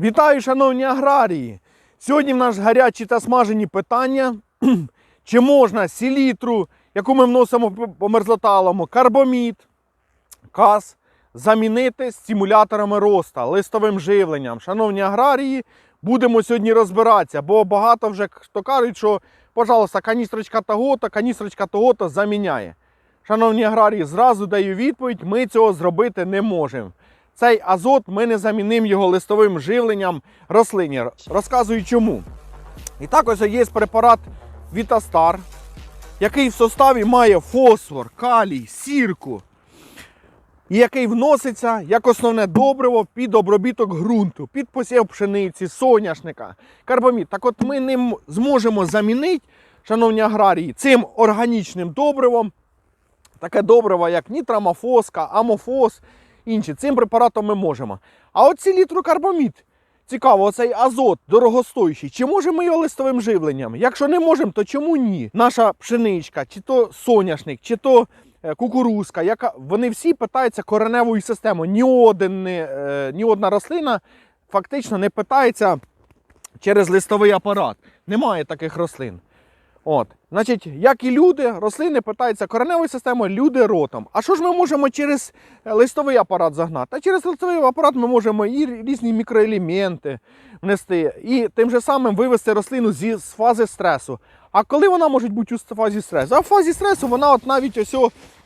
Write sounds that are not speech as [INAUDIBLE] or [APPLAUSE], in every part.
Вітаю, шановні аграрії! Сьогодні в нас гарячі та смажені питання. [CLEARS THROAT] Чи можна селітру, яку ми вносимо по- мерзлоталому, карбомід, каз замінити стимуляторами роста, листовим живленням. Шановні аграрії, будемо сьогодні розбиратися, бо багато вже хто кажуть, що, пожалуйста, каністрочка того-то, каністрочка того-то заміняє. Шановні аграрії, зразу даю відповідь: ми цього зробити не можемо. Цей азот ми не замінимо його листовим живленням рослині. Розказую чому. І так ось є препарат Вітастар, який в составі має фосфор, калій, сірку, і який вноситься як основне добриво під обробіток ґрунту, під посів пшениці, соняшника, карбамід. Так от ми ним зможемо замінити, шановні аграрії, цим органічним добривом таке добриво, як нітрамофоска, амофос, інші. Цим препаратом ми можемо. А от селітрокарбамід, цікаво, оцей азот дорогостоящий, чи можемо його листовим живленням? Якщо не можемо, то чому ні? Наша пшеничка, чи то соняшник, чи то е, кукурузка, яка, вони всі питаються кореневою системою. Ні, один, е, ні одна рослина фактично не питається через листовий апарат. Немає таких рослин. От, значить, як і люди, рослини питаються кореневою системою, люди ротом. А що ж ми можемо через е, листовий апарат загнати? А через листовий апарат ми можемо і різні мікроелементи внести, і тим же самим вивести рослину зі з фази стресу. А коли вона може бути у фазі стресу? А в фазі стресу вона от навіть ось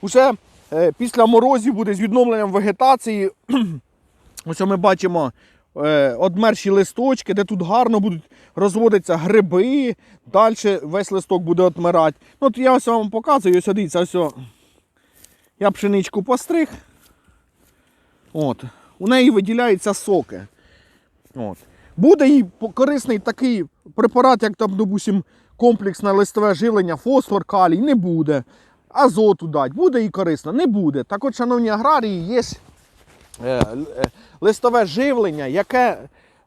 уже е, після морозів буде з відновленням вегетації. [CLEARS THROAT] Ось ми бачимо е, одмерші листочки, де тут гарно будуть розводитися гриби, далі весь листок буде отмирати. Ну, от я ось вам показую, ось дивіться, ось я пшеничку постриг. От. У неї виділяються соки. От. Буде їй корисний такий препарат, як там, допустим, комплексне листове живлення, фосфор, калій, не буде. Азоту дать, буде їй корисно, не буде. Так от, шановні аграрії, є е, е, листове живлення, яке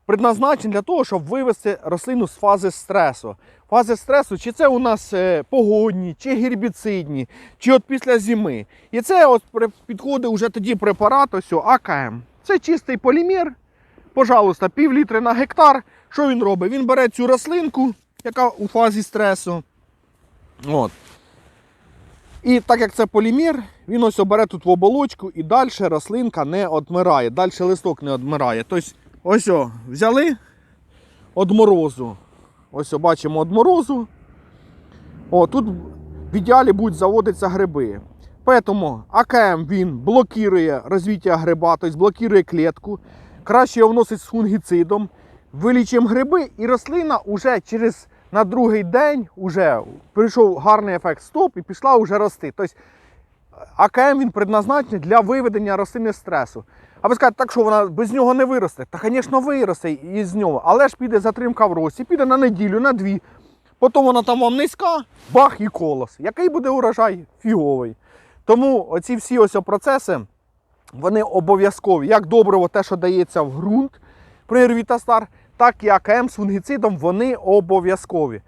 предназначене для того, щоб вивести рослину з фази стресу. Фази стресу, чи це у нас е, погодні, чи гербіцидні, чи от після зими. І це от підходить вже тоді препарат ось АКМ. Це чистий полімер. Пожалуйста, пів літри на гектар. Що він робить? Він бере цю рослинку, яка у фазі стресу. От. І так як це полімер, він ось бере тут в оболочку і далі рослинка не одмирає, далі листок не одмирає. Тобто, ось о, взяли од морозу. Ось о, бачимо од морозу. О, тут в ідеалі будуть заводитися гриби. Тому АКМ він блокує розвиття гриба, тобто блокує клітку. Краще його вносить з фунгіцидом. Вилічимо гриби, і рослина вже через на другий день уже прийшов гарний ефект стоп і пішла вже рости. Тобто АКМ він предназначений для виведення рослини з стресу. А ви скажете, так що вона без нього не виросте? Та, звісно, виросте із нього, але ж піде затримка в рості, піде на неділю, на дві. Потім вона там вам низька, бах і колос. Який буде урожай? Фіговий. Тому оці всі ось процеси, вони обов'язкові. Як добриво те, що дається в ґрунт при Вітастар, так і АКМ з фунгіцидом, вони обов'язкові.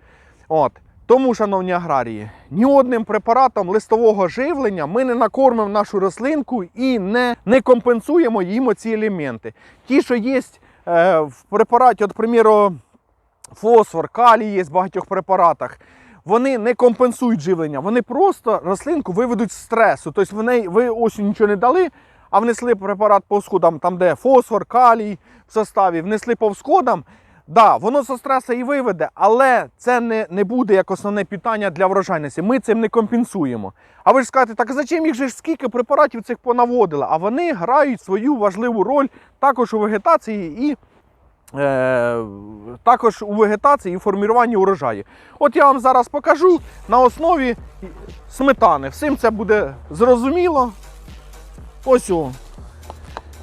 От. Тому, шановні аграрії, ні одним препаратом листового живлення ми не накормимо нашу рослинку і не, не компенсуємо їм оці елементи. Ті, що є е, в препараті, от, приміру, фосфор, калій є в багатьох препаратах. Вони не компенсують живлення, вони просто рослинку виведуть з стресу. Тобто вони, ви ось нічого не дали, а внесли препарат по сходам, там де фосфор, калій в составі, внесли по всходам. Да, воно зі стресу і виведе, але це не, не буде як основне питання для врожайності. Ми цим не компенсуємо. А ви ж скажете, так зачем їх же скільки препаратів цих понаводили? А вони грають свою важливу роль також у вегетації і е, також у вегетації і формуванні урожаю. От я вам зараз покажу на основі сметани. Всім це буде зрозуміло. Ось о.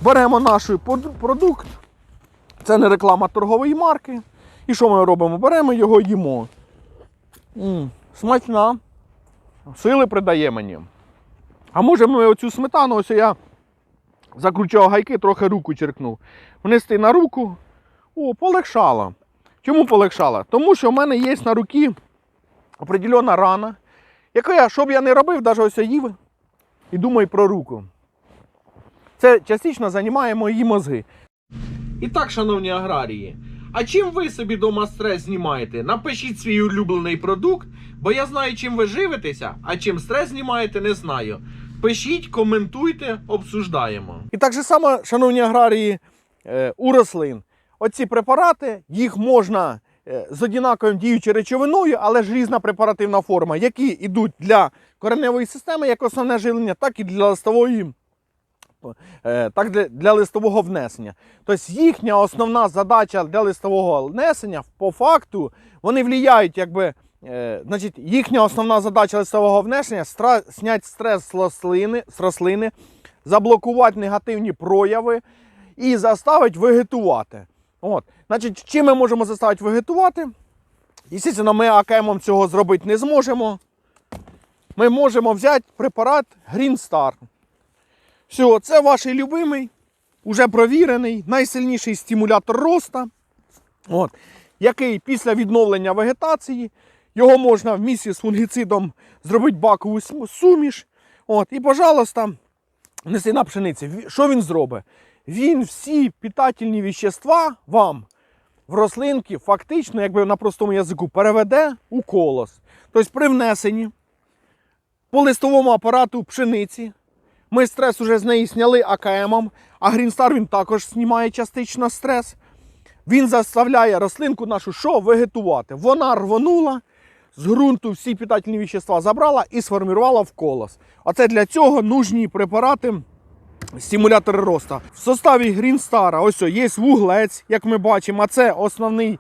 Беремо наш продукт. Це не реклама торгової марки. І що ми робимо? Беремо його їмо. м смачна. Сили придає мені. А може ми оцю сметану, ось я закручав гайки, трохи руку черкнув. Внести на руку. О, полегшало. Чому полегшало? Тому що в мене є на руці определена рана, яка я, що б я не робив, навіть ось їв і думаю про руку. Це частично займає мої мозги. І так, шановні аграрії, а чим ви собі дома стрес знімаєте? Напишіть свій улюблений продукт, бо я знаю, чим ви живетеся, а чим стрес знімаєте, не знаю. Пишіть, коментуйте, обсуждаємо. І так же само, шановні аграрії, е, у рослин. Оці препарати, їх можна е, з однаковим діючою речовиною, але ж різна препаративна форма, які йдуть для кореневої системи як основне живлення, так і для листової. Е, Так для, листового внесення. Тобто їхня основна задача для листового внесення, по факту, вони влияють, якби, е, значить, їхня основна задача листового внесення зняти стрес з рослини, з рослини, заблокувати негативні прояви і заставити вегетувати. От. Значить, чим ми можемо заставити вегетувати? Звісно, ми АКМом цього зробити не зможемо. Ми можемо взяти препарат Green Star. Все, це ваш любимий, уже провірений, найсильніший стимулятор роста, от, який після відновлення вегетації його можна в місці з фунгіцидом зробити бакову суміш. От, і, пожалуйста, неси на пшениці. Що він зробить? Він всі питательні вещества вам в рослинки фактично, якби на простому язику, переведе у колос. Тобто при внесенні по листовому апарату пшениці. Ми стрес уже з неї зняли АКМом, а Грінстар він також знімає частично стрес. Він заставляє рослинку нашу що вегетувати. Вона рвонула, з ґрунту всі питательні вещества забрала і сформувала в колос. А це для цього нужні препарати стимулятори росту. В составі Грінстара ось є вуглець, як ми бачимо, а це основний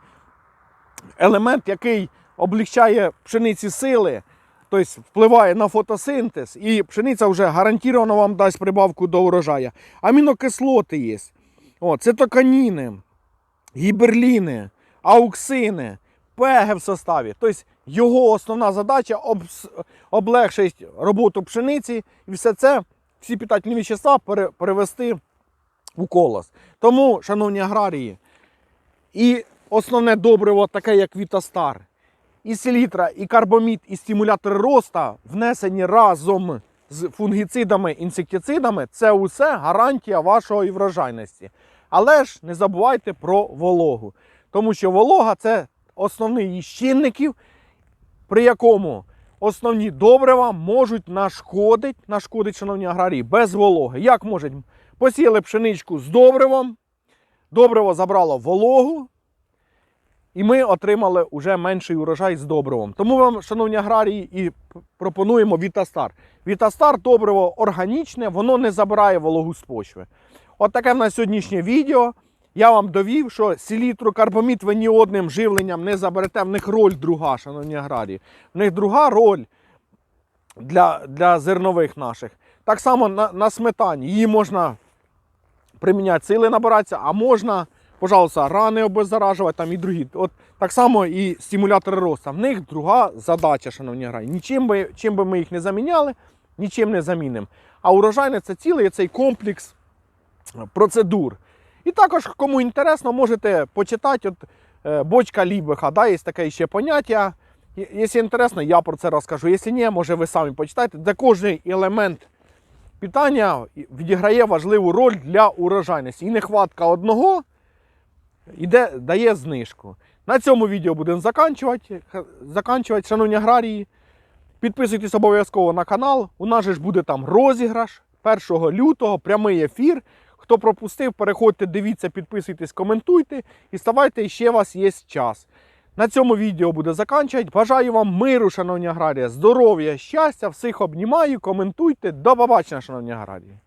елемент, який облегчає пшениці сили, тобто впливає на фотосинтез, і пшениця вже гарантовано вам дасть прибавку до урожаю. Амінокислоти є. О, цитоканіни, гіберліни, ауксини, пеги в составі. Тобто його основна задача облегшити роботу пшениці і все це, всі питательні вещества перевести у колос. Тому, шановні аграрії, і основне добриво, таке як Вітастар, і селітра, і карбомід, і стимулятори роста, внесені разом з фунгіцидами, інсектицидами, це усе гарантія вашої врожайності. Але ж не забувайте про вологу. Тому що волога це основний із чинників, при якому основні добрива можуть нашкодити, нашкодить, шановні аграрії, без вологи. Як можуть? Посіяли пшеничку з добривом, добриво забрало вологу, і ми отримали вже менший урожай з добривом. Тому вам, шановні аграрії, і пропонуємо Вітастар. Вітастар добриво органічне, воно не забирає вологу з почви. От таке в нас сьогоднішнє відео. Я вам довів, що селітру, карбомід ви ні одним живленням не заберете. В них роль друга, шановні аграрії. В них друга роль для, для зернових наших. Так само на, на сметані. Її можна приміняти сили набиратися, а можна, пожалуйста, рани обеззаражувати там і другі. От так само і стимулятори росту. В них друга задача, шановні аграрії. Нічим би, чим би ми їх не заміняли, нічим не замінимо. А урожайне це цілий цей комплекс процедур. І також, кому інтересно, можете почитати от, е, бочка Лібеха. Да, є таке ще поняття. Якщо інтересно, я про це розкажу. Якщо ні, може ви самі почитайте. Де кожен елемент питання відіграє важливу роль для урожайності. І нехватка одного іде, дає знижку. На цьому відео будемо заканчувати. Заканчувати. Шановні аграрії, підписуйтесь обов'язково на канал. У нас же ж буде там розіграш 1 лютого, прямий ефір. Хто пропустив, переходьте, дивіться, підписуйтесь, коментуйте і ставайте, ще у вас є час. На цьому відео буде заканчувати. Бажаю вам миру, шановні аграрії, здоров'я, щастя, всіх обнімаю, коментуйте. До побачення, шановні аграрії.